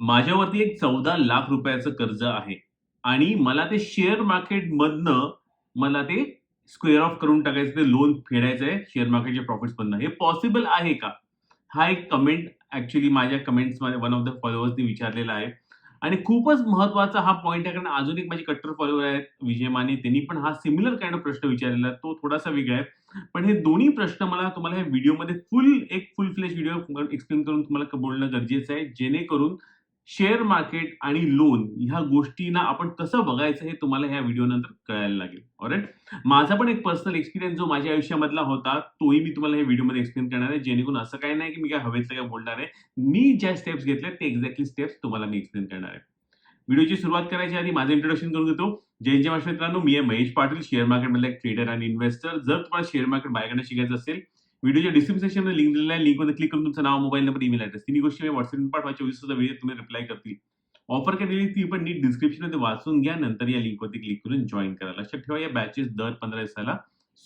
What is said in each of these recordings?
माझ्यावरती एक चौदा लाख रुपयाचं कर्ज आहे. आणि मला ते शेअर मार्केटमधनं मला ते स्क्वेअर ऑफ करून टाकायचं ते लोन फेडायचं आहे शेअर मार्केटच्या प्रॉफिट्समधनं हे पॉसिबल आहे का? हा एक कमेंट ऍक्च्युली माझ्या कमेंट्समध्ये वन ऑफ द फॉलोअर्सनी विचारलेला आहे. आणि खूपच महत्त्वाचा हा पॉईंट आहे कारण अजून एक माझे कट्टर फॉलोअर आहेत विजय माने त्यांनी पण हा सिमिलर काइंड ऑफ प्रश्न विचारलेला आहे तो थोडासा वेगळा आहे. पण हे दोन्ही प्रश्न मला तुम्हाला ह्या व्हिडिओमध्ये फुल एक फुल फ्लेश व्हिडिओ एक्सप्लेन करून तुम्हाला बोलणं गरजेचं आहे जेणेकरून शेअर मार्केट आणि लोन ह्या गोष्टींना आपण कसं बघायचं हे तुम्हाला ह्या व्हिडिओ नंतर कळायला लागेल. ऑरेट माझा पण एक पर्सनल एक्सपिरियन्स जो माझ्या आयुष्यामधला होता तोही मी तुम्हाला या व्हिडिओमध्ये एक्सप्लेन करणार आहे. जेणेकरून असं काही नाही की मी काय हवेतलं काय बोलणार आहे. मी ज्या स्टेप्स घेतल्या ते एक्झॅक्टली स्टेप्स तुम्हाला मी एक्सप्लेन करणार आहे. व्हिडिओची सुरुवात करायच्या आधी माझं इंट्रोडक्शन करून देतो जय जय मित्रांनो मी आहे महेश पाटील शेअर मार्केटमधला एक ट्रेडर आणि इन्व्हेस्टर जर तुम्हाला शेअर मार्केट माझ्याकडे शिकायचं असेल व्हिडिओच्या डिस्क्रिप्शन लिंक दिलेला आहे. लिंकमध्ये क्लिक करून तुमचं नाव मोबाईल नंबर ईमेल ॲड्रेस तिन्ही गोष्टी मी व्हॉट्सअप पाठवा. चोवीस तास वेळेत तुम्ही रिप्लाय करतील. ऑफर केलेली ती पण नीट डिस्क्रिप्शनमध्ये वाचून घ्या. नंतर या लिंकवरती क्लिक करून जॉईन करा. लक्षात ठेवा या बॅचेस दर पंधरा दिवसाला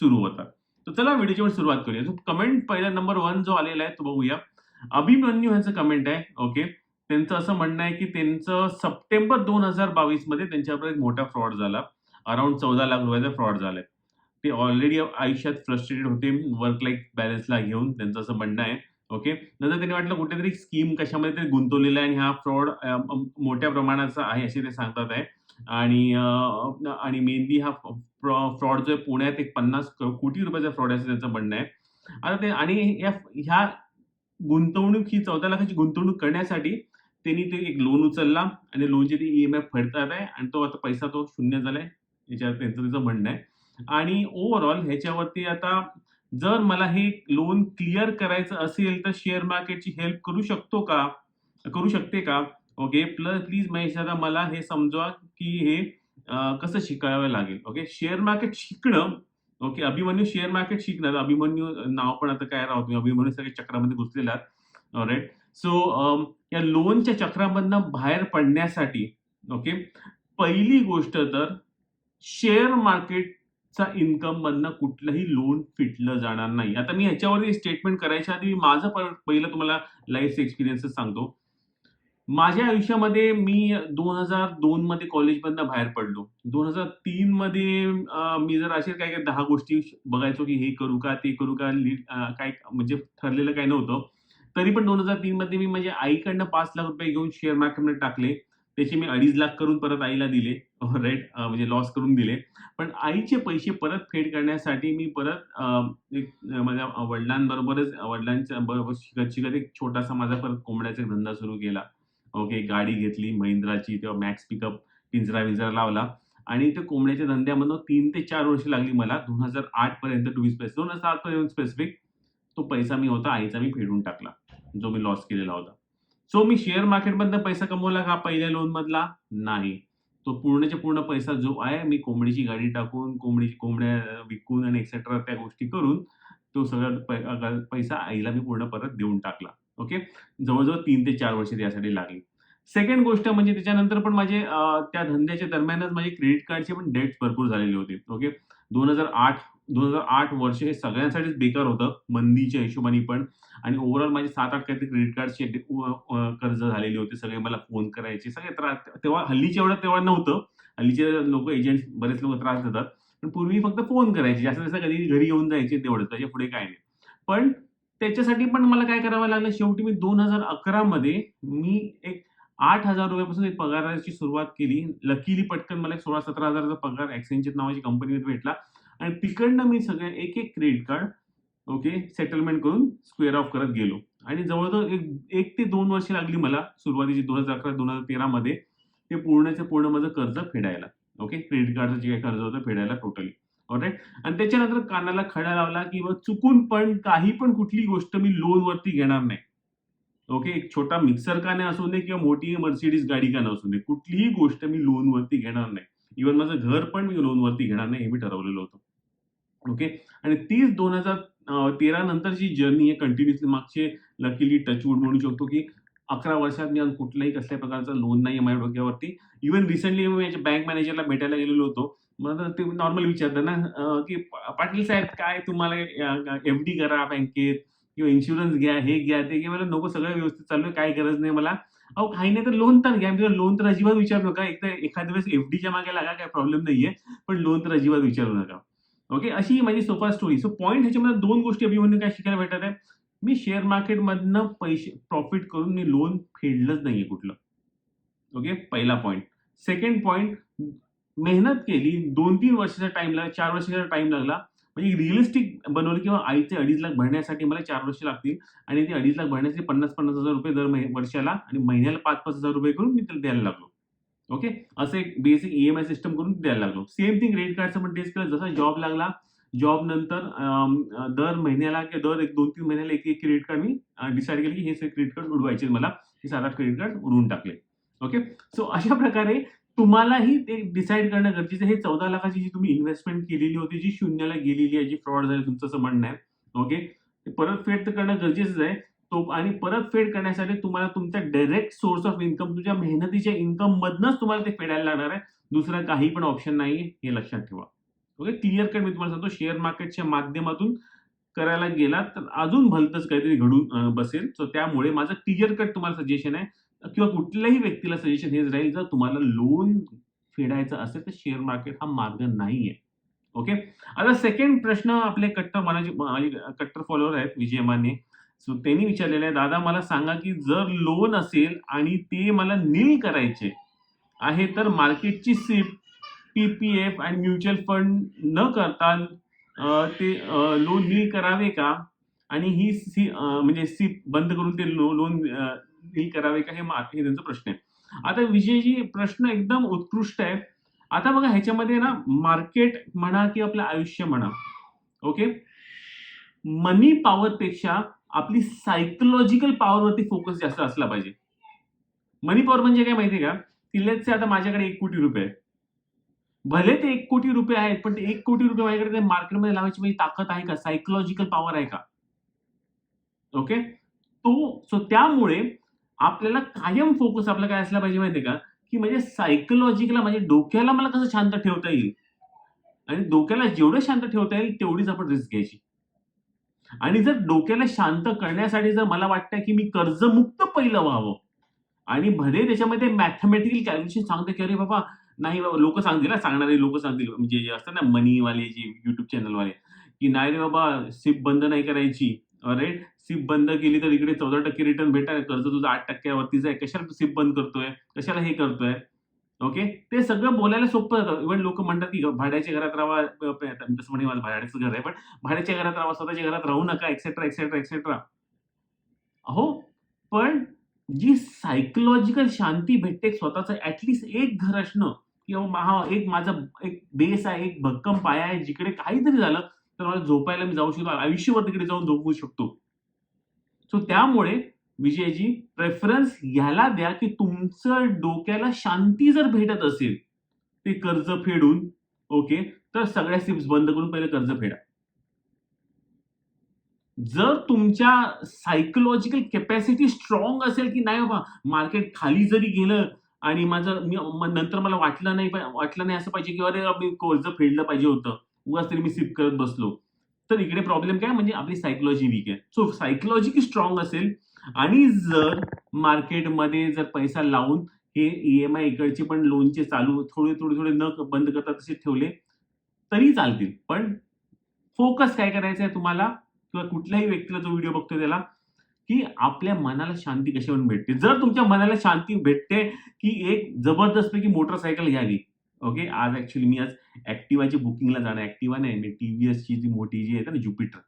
सुरू होतात. तर चला व्हिडिओची पण सुरुवात करूया. जो कमेंट पहिला नंबर वन जो आलेला आहे तो बघूया. अभिमन्यू यांचं कमेंट आहे. ओके त्यांचं असं म्हणणं आहे की त्यांचं सप्टेंबर दोन हजार बावीसमध्ये त्यांच्यावर एक मोठा फ्रॉड झाला. अराउंड चौदा लाख रुपयाचा फ्रॉड झालाय. ते ऑलरेडी आयुष्यात फ्रस्ट्रेटेड होते वर्क लाईफ बॅलन्सला घेऊन त्यांचं असं म्हणणं आहे. ओके नंतर त्यांनी वाटलं कुठेतरी स्कीम कशामध्ये तरी गुंतवलेलं आहे आणि हा फ्रॉड मोठ्या प्रमाणाचा आहे असे ते सांगतात आहे. आणि आणि मेनली हा फ्रॉड जो आहे पुण्यात एक पन्नास कोटी रुपयाचा फ्रॉड आहे असं त्यांचं म्हणणं आहे. आता ते आणि या ह्या गुंतवणूक ही चौदा लाखाची गुंतवणूक करण्यासाठी त्यांनी ते एक लोन उचलला आणि लोनची ती ई एम आय फेडतात आहे आणि तो आता पैसा तो शून्य झालाय याच्यावर त्यांचं त्याचं म्हणणं आहे. आणि ओव्हरऑल ह्याच्यावरती आता जर मला हे लोन क्लिअर करायचं असेल तर शेअर मार्केटची हेल्प करू शकतो का? करू शकते का? ओके प्लस प्लीज महेश दादा मला हे समजवा की हे कसं शिकावं लागेल? ओके शेअर मार्केट शिकणं ओके अभिमन्यू शेअर मार्केट शिकणार. अभिमन्यू नाव पण आता काय राहतो अभिमन्यू सगळे चक्रामध्ये घुसलेला राईट सो या लोनच्या चक्रामधनं बाहेर पडण्यासाठी ओके पहिली गोष्ट तर शेअर मार्केट चा इन्कम मधनं कुठलंही लोन फिटलं जाणार नाही. आता मी ह्याच्यावरती स्टेटमेंट करायच्या आधी माझं पहिलं तुम्हाला लाईफ एक्सपिरियन्सेस सांगतो. माझ्या आयुष्यामध्ये मी दोन हजार दोन मध्ये कॉलेजमधनं बाहेर पडलो. दोन हजार तीन मध्ये मी जर असे काय काय दहा गोष्टी बघायचो की हे करू का ते करू का लीड काय म्हणजे ठरलेलं काय नव्हतं. तरी पण दोन हजार तीन मध्ये मी माझ्या आईकडनं पाच लाख रुपये घेऊन शेअर मार्केटमध्ये टाकले. त्याचे मी अडीच लाख करून परत आईला दिले. राईट म्हणजे लॉस करून दिले. पण आईचे पैसे परत फेड करण्यासाठी मी परत एक माझ्या वडिलांबरोबरच वडिलांच्या बरोबर शिकत शिकत एक छोटासा माझा परत कोंबड्याचा एक धंदा सुरू केला. ओके गाडी घेतली महिंद्राची तेव्हा मॅक्स पिकअप पिंजरा विंजरा लावला. आणि त्या कोंबड्याच्या धंद्यामधनं तीन ते चार वर्ष लागली मला. दोन हजार आठ पर्यंत टू बी स्पेस दोन हजार आठ पर्यंत स्पेसिफिक तो पैसा मी होता आईचा मी फेडून टाकला जो मी लॉस केलेला होता. सो मी शेअर मार्केटमधनं पैसा कमवला का? पहिल्या लोन मधला? नाही. तो पूर्णच्या पूर्ण पैसा जो आहे मी कोंबडीची गाडी टाकून कोंबडीची कोंबड्या विकून आणि एक्सेट्रा त्या गोष्टी करून तो सगळा पै- पैसा आईला मी पूर्ण परत देऊन टाकला. ओके जवळजवळ तीन ते चार वर्ष त्यासाठी लागली. सेकंड गोष्ट म्हणजे त्याच्यानंतर पण माझे त्या धंद्याच्या दरम्यानच माझे क्रेडिट कार्डचे पण डेट्स भरपूर झालेले होते. ओके दोन हजार आठ दोन हजार आठ वर्ष हे सगळ्यांसाठीच बेकार होतं मंदीच्या हिशोबाने पण. आणि ओव्हरऑल माझे सात आठ काहीतरी क्रेडिट कार्डचे कर्ज झालेले होते सगळे मला फोन करायचे सगळे त्रास. तेव्हा हल्लीच्या एवढं तेव्हा नव्हतं. हल्लीचे लोक एजंट बरेच लोक त्रास देतात. पण पूर्वी फक्त फोन करायचे जास्त जास्त कधी घरी येऊन जायचे तेवढं त्याच्या पुढे काय नाही. पण त्याच्यासाठी पण मला काय करावं लागलं शेवटी मी दोन हजार अकरामध्ये मी एक आठ हजार रुपयापासून एक पगाराची सुरुवात केली. लकीली पटकन मला एक सोळा सतरा हजाराचा पगार ॲक्सेंचर नावाची कंपनीमध्ये भेटला. आणि तिकडनं मी सगळे एक एक क्रेडिट कार्ड ओके सेटलमेंट करून स्क्वेअर ऑफ करत गेलो. आणि जवळजवळ एक एक ते दोन वर्ष लागली मला सुरुवातीची दोन हजार अकरा दोन हजार तेरामध्ये ते पूर्णचे पूर्ण माझं कर्ज फेडायला ओके क्रेडिट कार्डचं जे काही कर्ज होतं फेडायला टोटली ऑलराईट आणि त्याच्यानंतर कानाला खडा लावला की मग चुकून पण काही पण कुठली गोष्ट मी लोनवरती घेणार नाही. ओके एक छोटा मिक्सर का नाही असू दे किंवा मोठी मर्सिडीज गाडी का नाही असू दे कुठलीही गोष्ट मी लोनवरती घेणार नाही. इव्हन माझं घर पण मी लोनवरती घेणार नाही हे मी ठरवलेलं होतं. ओके आणि तीच दोन हजार तेरा नंतरची जर्नी आहे कंटिन्युअसली मागचे लकीली टचवूड म्हणू शकतो की अकरा वर्षात मी कुठल्याही कसल्या प्रकारचा लोन नाही आहे माझ्या डोक्यावरती. इव्हन रिसेंटली मी माझ्या बँक मॅनेजरला भेटायला गेलेलो होतो. मला ते नॉर्मल विचारतात ना की पाटील साहेब काय तुम्हाला एफ डी करा बँकेत किंवा इन्शुरन्स घ्या हे घ्या ते घ्या. मला नको सगळं व्यवस्थित चालू आहे काही गरज नाही मला. अहो काही नाही तर लोन तर घ्या. मी लोन तर अजिबात विचारू नका. एकदा एखाद्या वेळेस एफडीच्या मागे लागा काय प्रॉब्लेम नाहीये. पण लोन तर अजिबात विचारू नका. ओके अशी ही माझी सोपा स्टोरी सो पॉईंट ह्याच्यामध्ये दोन गोष्टी अभिमन्यू काय शिकायला भेटत आहे? मी शेअर मार्केटमधनं पैसे प्रॉफिट करून मी लोन फेडलंच नाहीये कुठलं. ओके पहिला पॉईंट सेकंड पॉईंट मेहनत केली दोन तीन वर्षाचा टाइम लागला चार वर्षाचा टाइम लागला. म्हणजे रिअलिस्टिक बनवलं किंवा आईचे अडीच लाख भरण्यासाठी मला चार वर्ष लागतील. आणि ते अडीच लाख भरण्यासाठी पन्नास पन्नास हजार रुपये दर वर्षाला आणि महिन्याला पाच पाच हजार रुपये करून मी त्याला द्यायला लागलो. ओके? असं एक basic E M I system करून द्यायला लागलो. सेम थिंग क्रेडिट कार्डचं पण तेच केलं जसा जॉब लागला जॉब नंतर दर महिन्याला किंवा दर एक दोन तीन महिन्याला एक एक क्रेडिट कार्ड मी डिसाईड केलं की हे क्रेडिट कार्ड उडवायचे मला. हे सात आठ क्रेडिट कार्ड उडवून टाकले. ओके? सो अशा प्रकारे तुम्हालाही ते डिसाईड करणं गरजेचं आहे. हे चौदा लाखाची जी तुम्ही इन्व्हेस्टमेंट केलेली होती जी शून्याला गेलेली आहे जी फ्रॉड झाली तुमचं असं म्हणणं आहे. ओके? परत फेड तर करणं गरजेचंच आहे. तो आणि परत फेड करण्यासाठी तुम्हाला तुमचा डायरेक्ट सोर्स ऑफ इन्कम तुमच्या मेहनतीच्या इन्कम मधनच तुम्हाला ते फेडायला लागणार आहे. दुसरा काही पण ऑप्शन नाही हे लक्षात ठेवा. ओके क्लिअर कट मी तुम्हाला सांगतो शेअर मार्केटच्या माध्यमातून करायला गेलात तर अजून भलतंच काहीतरी घडून बसेल. सो त्यामुळे माझं क्लिअर कट तुम्हाला सजेशन आहे. किंवा कुठल्याही व्यक्तीला सजेशन हेच राहील जर तुम्हाला लोन फेडायचं असेल तर शेअर मार्केट हा मार्ग नाही आहे ओके आता सेकंड प्रश्न आपले कट्टर मनाचे माझे कट्टर फॉलोअर आहेत विजय माने. सो त्यांनी विचारलेलं आहे दादा मला सांगा की जर लोन असेल आणि ते मला नील करायचे आहे तर मार्केटची सीप पी पी एफ आणि म्युच्युअल फंड न करता ते लोन नील करावे का? आणि ही सी म्हणजे सीप बंद करून ते लो लोन नील करावे का? हे मा- हे त्यांचा प्रश्न आहे. आता विजयजी प्रश्न एकदम उत्कृष्ट आहे. आता बघा ह्याच्यामध्ये ना मार्केट म्हणा की आपलं आयुष्य म्हणा ओके मनी पॉवरपेक्षा आपली सायकोलॉजिकल पॉवरवरती फोकस जास्त असला पाहिजे. मनी पॉवर म्हणजे काय माहिती का? तिलेच आता माझ्याकडे एक कोटी रुपये आहे. भले ते एक कोटी रुपये आहेत पण ते एक कोटी रुपये माझ्याकडे ते मार्केटमध्ये लावायची माझी ताकद आहे का? सायकोलॉजिकल पॉवर आहे का? ओके तो सो त्यामुळे आपल्याला कायम फोकस आपला काय असला पाहिजे माहितीये का? की म्हणजे सायकोलॉजिकला म्हणजे डोक्याला मला कसं शांत ठेवता येईल? आणि डोक्याला जेवढं शांत ठेवता येईल तेवढीच आपण रिस्क घ्यायची. आणि जर डोक्याला शांत करण्यासाठी जर मला वाटतं की मी कर्जमुक्त पहिलं व्हावं आणि भले त्याच्यामध्ये मॅथमॅटिकल कॅल्क्युलेशन सांगते की अरे बाबा नाही बाबा लोक सांगतील ना सांगणारे लोक सांगतील म्हणजे जे असतात ना मनीवाले जे युट्यूब चॅनलवाले की नाही रे बाबा सिप बंद नाही करायची राईट सिप बंद केली तर इकडे चौदा टक्के रिटर्न भेटाय कर्ज तुझं आठ टक्क्यावरतीच आहे कशाला सिप बंद करतोय? कशाला हे करतोय? ओके ते सगळं बोलायला सोपं जातं. इव्हन लोक म्हणतात की भाड्याच्या घरात राहा तसं म्हणे माझं भाड्याचं घर आहे. पण भाड्याच्या घरात राहा स्वतःच्या घरात राहू नका एक्सेट्रा एक्सेट्रा एक्सेट्रा हो पण जी सायकोलॉजिकल शांती भेटते स्वतःचं ऍटलिस्ट एक घर असणं किंवा हा एक माझा एक बेस आहे एक भक्कम पाया आहे जिकडे काहीतरी झालं तर मला झोपायला मी जाऊ शकतो आयुष्यभर तिकडे जाऊन झोपू शकतो. सो त्यामुळे विजयजी प्रेफरन्स ह्याला द्या की तुमचं डोक्याला शांती जर भेटत असेल ते कर्ज फेडून ओके तर सगळ्या सिप्स बंद करून पहिले कर्ज फेडा. जर तुमच्या सायकोलॉजिकल कॅपॅसिटी स्ट्रॉंग असेल की नाही बाबा मार्केट खाली जरी गेलं आणि माझं मी नंतर मला वाटलं नाही वाटलं नाही असं पाहिजे की अरे मी कर्ज फेडलं पाहिजे होतं. उगाच तरी मी सिप करत बसलो. तर इकडे प्रॉब्लेम काय? म्हणजे आपली सायकोलॉजी वीक आहे. सो सायकोलॉजी स्ट्रॉंग असेल आणि जर मार्केटमध्ये जर पैसा लावून हे ई एम आय इकडचे पण लोनचे चालू थोडे थोडे थोडे न बंद करता तसे ठेवले तरी चालतील. पण फोकस काय करायचं आहे तुम्हाला किंवा कुठल्याही व्यक्तीला जो व्हिडिओ बघतोय त्याला की आपल्या मनाला शांती कशावरून भेटते? जर तुमच्या मनाला शांती भेटते की एक जबरदस्तपैकी मोटरसायकल घ्यावी. ओके आज ऍक्च्युली मी आज ऍक्टिवाची बुकिंगला जाणार. ऍक्टिवा नाही मी टी व्ही एसची जी मोठी जी आहे ना ज्युपिटर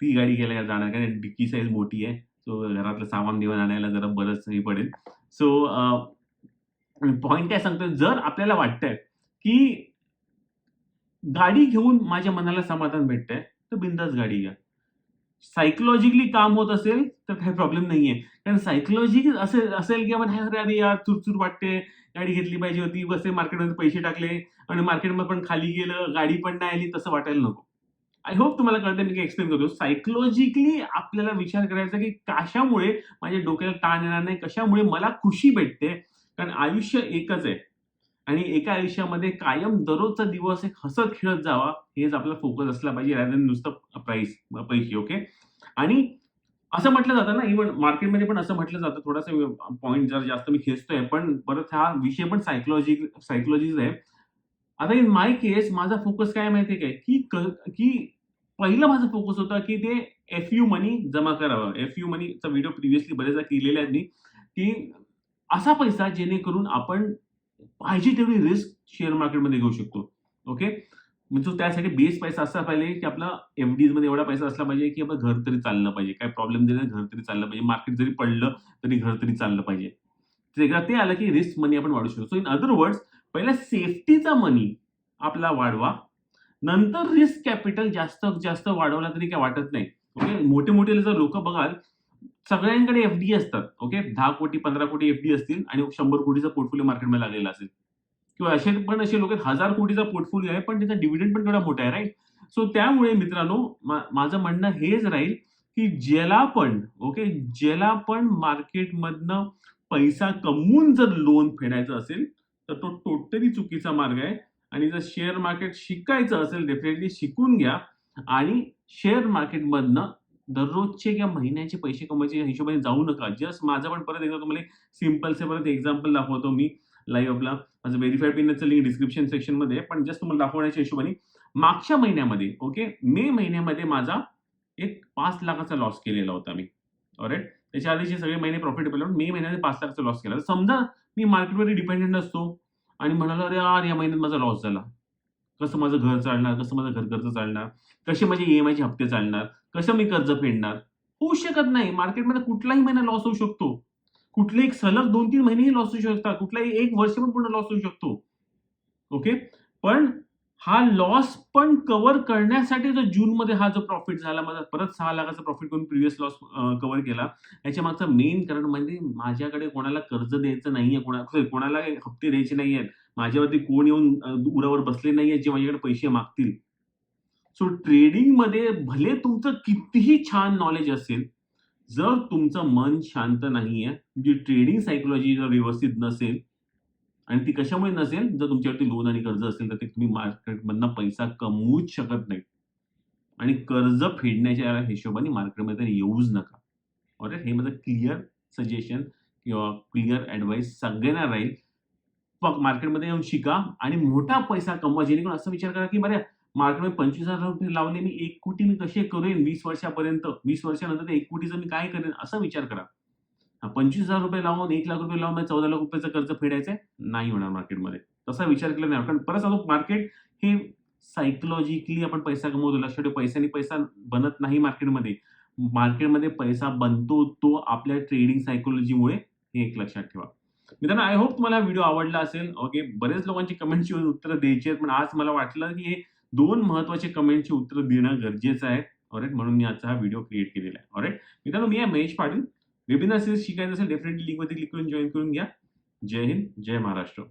ती गाडी घ्यायला जाणार कारण डिक्की साईज मोठी आहे. सो घरातलं सामान देऊन आणायला जरा बरंच हे पडेल. सो पॉईंट काय सांगतोय? जर आपल्याला वाटतंय की गाडी घेऊन माझ्या मनाला समाधान भेटतंय तर बिंदास गाडी घ्या. सायकोलॉजिकली काम होत असेल तर काही प्रॉब्लेम नाहीये. कारण सायकोलॉजी असेल असेल की आपण अरे अरे यार चुरचूर वाटते. गाडी घेतली पाहिजे होती. बसे मार्केटमध्ये पैसे टाकले आणि मार्केटमध्ये पण खाली गेलं गाडी पण नाही आली तसं वाटायला नको. आय होप तुम्हाला कळतं मी एक्सप्लेन करतो सायकोलॉजिकली आपल्याला विचार करायचा की कशामुळे माझ्या डोक्याला ताण येणार नाही कशामुळे मला खुशी भेटते? कारण आयुष्य एकच आहे. आणि एका आयुष्यामध्ये कायम दररोजचा दिवस एक हसत खेळत जावा हेच आपला फोकस असला पाहिजे रॅदन नुसतं प्राइस पैसे ओके आणि असं म्हटलं जातं ना इव्हन मार्केटमध्ये पण असं म्हटलं जातं थोडासा पॉईंट जर जास्त मी खेचतोय पण परत हा विषय पण सायकोलॉजी सायकोलॉजीचा आहे. आता इन माय केस माझा फोकस काय माहितीये काय? की क- की पहिलं माझा फोकस होता की ते एफ यू मनी जमा करावं. एफ यू मनीचा व्हिडिओ प्रिव्हियसली बरेचदा केलेला आहे मी. की असा पैसा जेणेकरून आपण पाहिजे तेवढी रिस्क शेअर मार्केटमध्ये घेऊ शकतो. ओके म्हणजे त्यासाठी बेस पैसा असा पाहिजे की आपला एफ डीजमध्ये एवढा पैसा असला पाहिजे की आपलं घर तरी चाललं पाहिजे. काय प्रॉब्लेम दिला घर तरी चाललं पाहिजे. मार्केट जरी पडलं तरी घर तरी चाललं पाहिजे. एकदा ते आलं की रिस्क मनी आपण वाढू शकतो. सो इन अदर वर्ड्स पहिला सेफ्टीचा मनी आपला वाढवा. नंतर रिस्क कॅपिटल जास्त जास्त वाढवला तरी काय वाटत नाही. ओके मोठे मोठे जर लोक बघाल सगळ्यांकडे एफ डी असतात. ओके दहा कोटी पंधरा कोटी एफ डी असतील आणि शंभर कोटीचा पोर्टफोलिओ मार्केटमध्ये लागलेला असेल. किंवा असे पण असे लोक हजार कोटीचा पोर्टफोलिओ आहे पण त्याचा डिव्हिडंड पण तेवढा मोठा आहे राईट सो त्यामुळे मित्रांनो माझं म्हणणं हेच राहील की ज्याला पण ओके ज्याला पण मार्केटमधनं पैसा कमवून जर लोन फेडायचं असेल तर तो टोटली चुकीचा मार्ग आहे. आणि जर शेअर मार्केट शिकायचं असेल डेफिनेटली शिकून घ्या. आणि शेअर मार्केटमधनं दररोजचे किंवा महिन्याचे पैसे कमवायचे हिशोबाने जाऊ नका. जस्ट माझं पण परत एकदा तुम्हाला सिंपल से परत एक्झाम्पल दाखवतो मी लाईव्ह आपला. माझं व्हेरीफाय पिनचं लिंक डिस्क्रिप्शन सेक्शनमध्ये पण जस्ट तुम्हाला दाखवण्याच्या हिशोबाने मागच्या महिन्यामध्ये ओके मे महिन्यामध्ये माझा एक पाच लाखाचा लॉस केलेला होता मी. ऑरेट त्याच्या आधीचे सगळे महिने प्रॉफिटेबल मे महिन्यामध्ये पाच लाखाचा लॉस केला. समजा मी मार्केटवर डिपेंडेंट असतो आणि म्हणाला अरे यार या महिन्यात माझा लॉस झाला. कसं माझं घर चालणार कसं माझं घर कर्ज चालणार कसे माझे ई एम आयचे हप्ते चालणार कसं मी कर्ज फेडणार? होऊ शकत नाही. मार्केटमध्ये कुठलाही महिना लॉस होऊ शकतो. कुठले एक सलग दोन तीन महिनेही लॉस होऊ शकतात. कुठलाही एक वर्ष पण पूर्ण लॉस होऊ शकतो. ओके पण हा लॉस पण कव्हर करण्यासाठी जो जूनमध्ये हा जो प्रॉफिट झाला माझा परत सहा लाखाचा प्रॉफिट करून प्रिव्हियस लॉस कव्हर केला. याच्या मागचं मेन कारण म्हणजे माझ्याकडे कोणाला कर्ज द्यायचं नाहीये कोणा कोणाला हप्ते द्यायचे नाही आहेत माझ्यावरती कोण येऊन उरावर बसले आहेत जे माझ्याकडे पैसे मागतील. सो ट्रेडिंगमध्ये भले तुमचं कितीही छान नॉलेज असेल जर तुमचं मन शांत नाही आहे जी ट्रेडिंग सायकोलॉजी जर व्यवस्थित नसेल आणि ती कशामुळे नसेल? जर तुमच्यावरती लोन आणि कर्ज असेल तर ते तुम्ही मार्केटमधनं पैसा कमवूच शकत नाही. आणि कर्ज फेडण्याच्या हिशोबाने मार्केटमध्ये येऊच नका. ऑर हे माझं क्लिअर सजेशन किंवा क्लिअर ॲडवाईस सगळ्यांना राहील. मग मार्केटमध्ये येऊन शिका आणि मोठा पैसा कमवा जेणेकरून असं विचार करा की बरं मार्केटमध्ये पंचवीस हजार रुपये लावले मी एक कोटी मी कसे करेन? वीस वर्षापर्यंत वीस वर्षानंतर ते एक कोटीचं मी काय करेन? असा विचार करा. पंचवीस हजार रुपये लावून एक लाख रुपये लावून चौदा लाख रुपयाचं कर्ज फेडायचं नाही होणार मार्केटमध्ये. तसा विचार केला नाही. कारण परत सांगतो मार्केट हे सायकोलॉजिकली आपण पैसा कमवतो लक्षात ठेव पैशाने पैसा बनत नाही मार्केटमध्ये. मार्केटमध्ये पैसा बनतो तो आपल्या ट्रेडिंग सायकोलॉजीमुळे हे एक लक्षात ठेवा. मित्रांनो आय होप तुम्हाला व्हिडिओ आवडला असेल. ओके बरेच लोकांची कमेंटची उत्तरं द्यायची आहेत पण आज मला वाटलं की हे दोन महत्त्वाचे कमेंटची उत्तरं देणं गरजेचं आहे. ऑरेट म्हणून मी आजचा हा व्हिडिओ क्रिएट केलेला आहे. ऑरेट मित्रांनो मी आहे महेश पाटील. वेबिनार सिरीज शिकायचं असेल डेफिनेटली लिंकवरती क्लिक करून जॉईन करून घ्या. जय हिंद जय महाराष्ट्र.